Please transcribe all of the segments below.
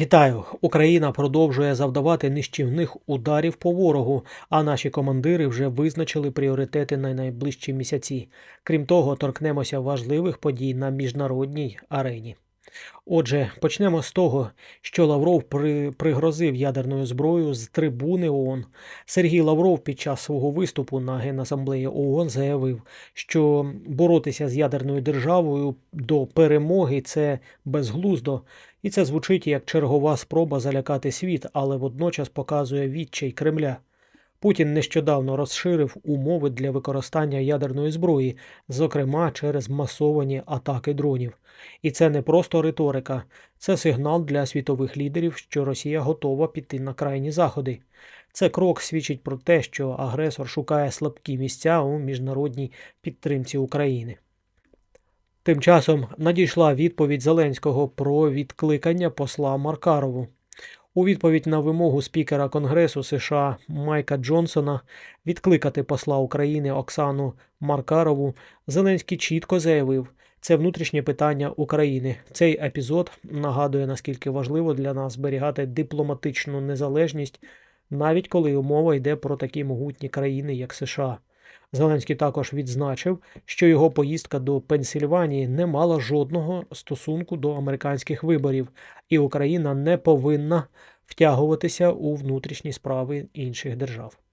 Вітаю! Україна продовжує завдавати нищівних ударів по ворогу, а наші командири вже визначили пріоритети на найближчі місяці. Крім того, торкнемося важливих подій на міжнародній арені. Отже, почнемо з того, що Лавров при... пригрозив ядерною зброєю з трибуни ООН. Сергій Лавров під час свого виступу на Генасамблеї ООН заявив, що боротися з ядерною державою до перемоги це безглуздо, і це звучить як чергова спроба залякати світ, але водночас показує відчай Кремля. Путін нещодавно розширив умови для використання ядерної зброї, зокрема через масовані атаки дронів. І це не просто риторика, це сигнал для світових лідерів, що Росія готова піти на крайні заходи. Це крок свідчить про те, що агресор шукає слабкі місця у міжнародній підтримці України. Тим часом надійшла відповідь Зеленського про відкликання посла Маркарову. У відповідь на вимогу спікера Конгресу США Майка Джонсона відкликати посла України Оксану Маркарову, Зеленський чітко заявив, це внутрішнє питання України. Цей епізод нагадує, наскільки важливо для нас зберігати дипломатичну незалежність, навіть коли мова йде про такі могутні країни, як США. Зеленський також відзначив, що його поїздка до Пенсільванії не мала жодного стосунку до американських виборів, і Україна не повинна втягуватися у внутрішні справи інших держав.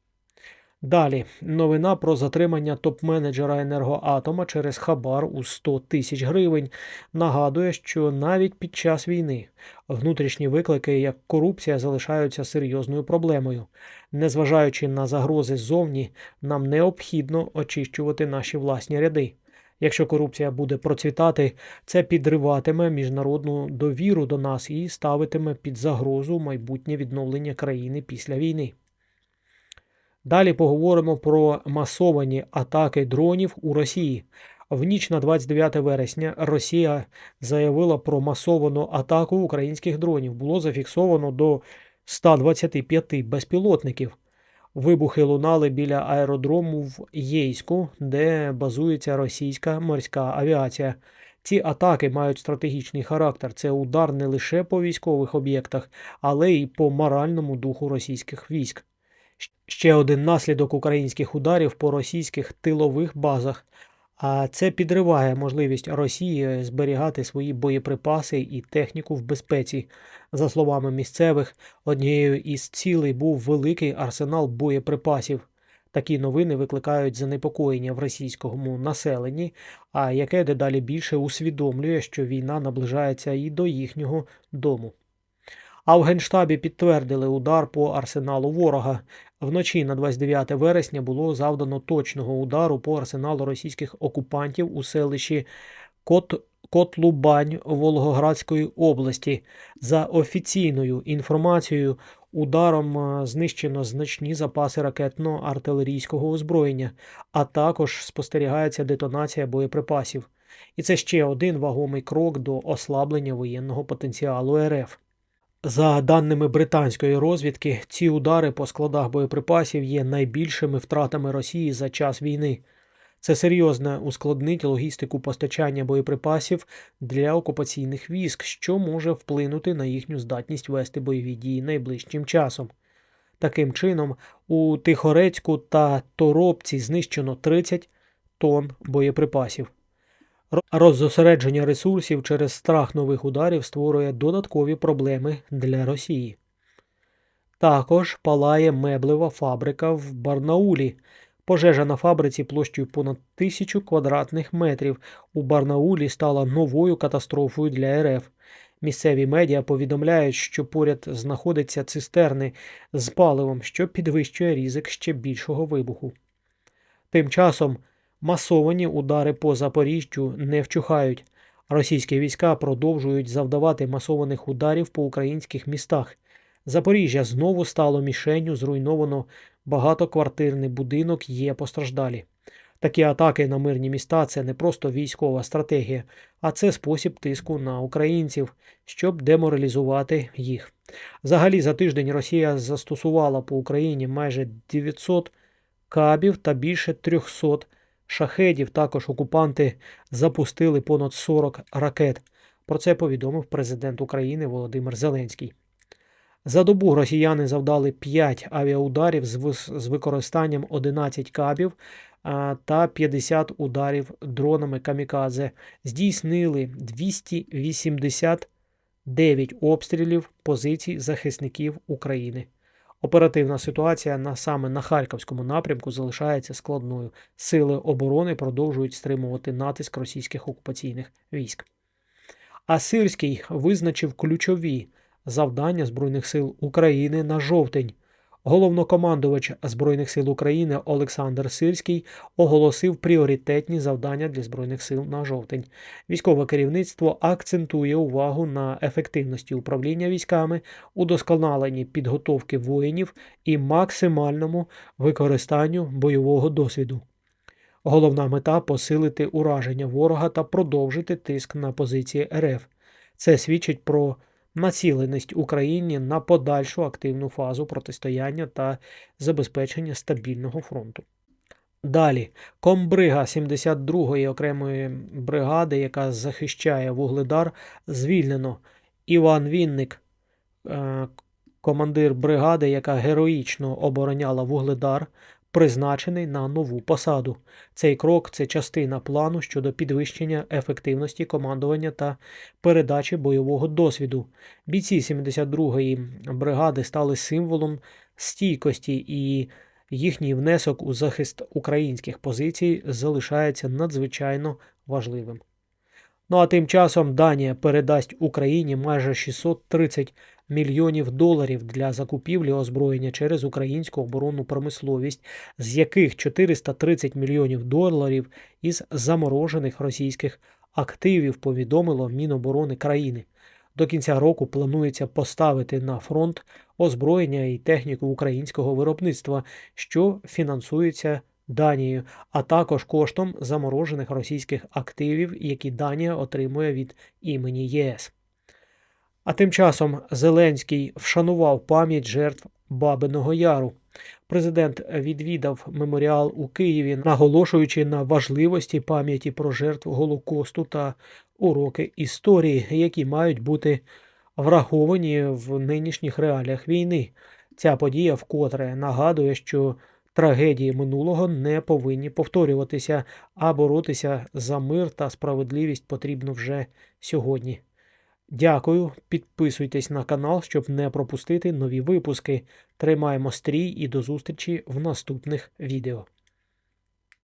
Далі новина про затримання топ-менеджера енергоатома через хабар у 100 тисяч гривень нагадує, що навіть під час війни внутрішні виклики, як корупція, залишаються серйозною проблемою. Незважаючи на загрози ззовні, нам необхідно очищувати наші власні ряди. Якщо корупція буде процвітати, це підриватиме міжнародну довіру до нас і ставитиме під загрозу майбутнє відновлення країни після війни. Далі поговоримо про масовані атаки дронів у Росії. В ніч на 29 вересня Росія заявила про масовану атаку українських дронів. Було зафіксовано до 125 безпілотників. Вибухи лунали біля аеродрому в Єйську, де базується російська морська авіація. Ці атаки мають стратегічний характер. Це удар не лише по військових об'єктах, але й по моральному духу російських військ. Ще один наслідок українських ударів по російських тилових базах. А це підриває можливість Росії зберігати свої боєприпаси і техніку в безпеці. За словами місцевих, однією із цілей був великий арсенал боєприпасів. Такі новини викликають занепокоєння в російському населенні, а яке дедалі більше усвідомлює, що війна наближається і до їхнього дому. А в Генштабі підтвердили удар по арсеналу ворога. Вночі на 29 вересня було завдано точного удару по арсеналу російських окупантів у селищі Кот... Котлубань Волгоградської області. За офіційною інформацією, ударом е, знищено значні запаси ракетно-артилерійського озброєння, а також спостерігається детонація боєприпасів. І це ще один вагомий крок до ослаблення воєнного потенціалу РФ. За даними британської розвідки, ці удари по складах боєприпасів є найбільшими втратами Росії за час війни. Це серйозно ускладнить логістику постачання боєприпасів для окупаційних військ, що може вплинути на їхню здатність вести бойові дії найближчим часом. Таким чином, у Тихорецьку та Торопці знищено 30 тонн боєприпасів. Роззосередження ресурсів через страх нових ударів створює додаткові проблеми для Росії. Також палає меблева фабрика в Барнаулі. Пожежа на фабриці площею понад тисячу квадратних метрів у Барнаулі стала новою катастрофою для РФ. Місцеві медіа повідомляють, що поряд знаходяться цистерни з паливом, що підвищує ризик ще більшого вибуху. Тим часом Масовані удари по Запоріжжю не вчухають. Російські війська продовжують завдавати масованих ударів по українських містах. Запоріжжя знову стало мішенню, зруйновано багатоквартирний будинок, є постраждалі. Такі атаки на мирні міста це не просто військова стратегія, а це спосіб тиску на українців, щоб деморалізувати їх. Взагалі, за тиждень Росія застосувала по Україні майже 900 кабів та більше 300 шахедів також окупанти запустили понад 40 ракет. Про це повідомив президент України Володимир Зеленський. За добу росіяни завдали 5 авіаударів з використанням 11 кабів та 50 ударів дронами камікадзе. Здійснили 289 обстрілів позицій захисників України. Оперативна ситуація на саме на Харківському напрямку залишається складною. Сили оборони продовжують стримувати натиск російських окупаційних військ. А Сирський визначив ключові завдання Збройних сил України на жовтень. Головнокомандувач Збройних сил України Олександр Сирський оголосив пріоритетні завдання для Збройних сил на жовтень. Військове керівництво акцентує увагу на ефективності управління військами, удосконаленні підготовки воїнів і максимальному використанню бойового досвіду. Головна мета посилити ураження ворога та продовжити тиск на позиції РФ. Це свідчить про націленість Україні на подальшу активну фазу протистояння та забезпечення стабільного фронту. Далі, комбрига 72-ї окремої бригади, яка захищає Вугледар, звільнено. Іван Вінник, е, командир бригади, яка героїчно обороняла Вугледар, призначений на нову посаду. Цей крок це частина плану щодо підвищення ефективності командування та передачі бойового досвіду. Бійці 72-ї бригади стали символом стійкості і їхній внесок у захист українських позицій залишається надзвичайно важливим. Ну а тим часом Данія передасть Україні майже 630 мільйонів доларів для закупівлі озброєння через українську оборонну промисловість, з яких 430 мільйонів доларів із заморожених російських активів повідомило Міноборони країни. До кінця року планується поставити на фронт озброєння і техніку українського виробництва, що фінансується Данією, а також коштом заморожених російських активів, які Данія отримує від імені ЄС. А тим часом Зеленський вшанував пам'ять жертв Бабиного Яру. Президент відвідав меморіал у Києві, наголошуючи на важливості пам'яті про жертв Голокосту та уроки історії, які мають бути враховані в нинішніх реаліях війни. Ця подія вкотре нагадує, що трагедії минулого не повинні повторюватися, а боротися за мир та справедливість потрібно вже сьогодні. Дякую, підписуйтесь на канал, щоб не пропустити нові випуски. Тримаємо стрій і до зустрічі в наступних відео.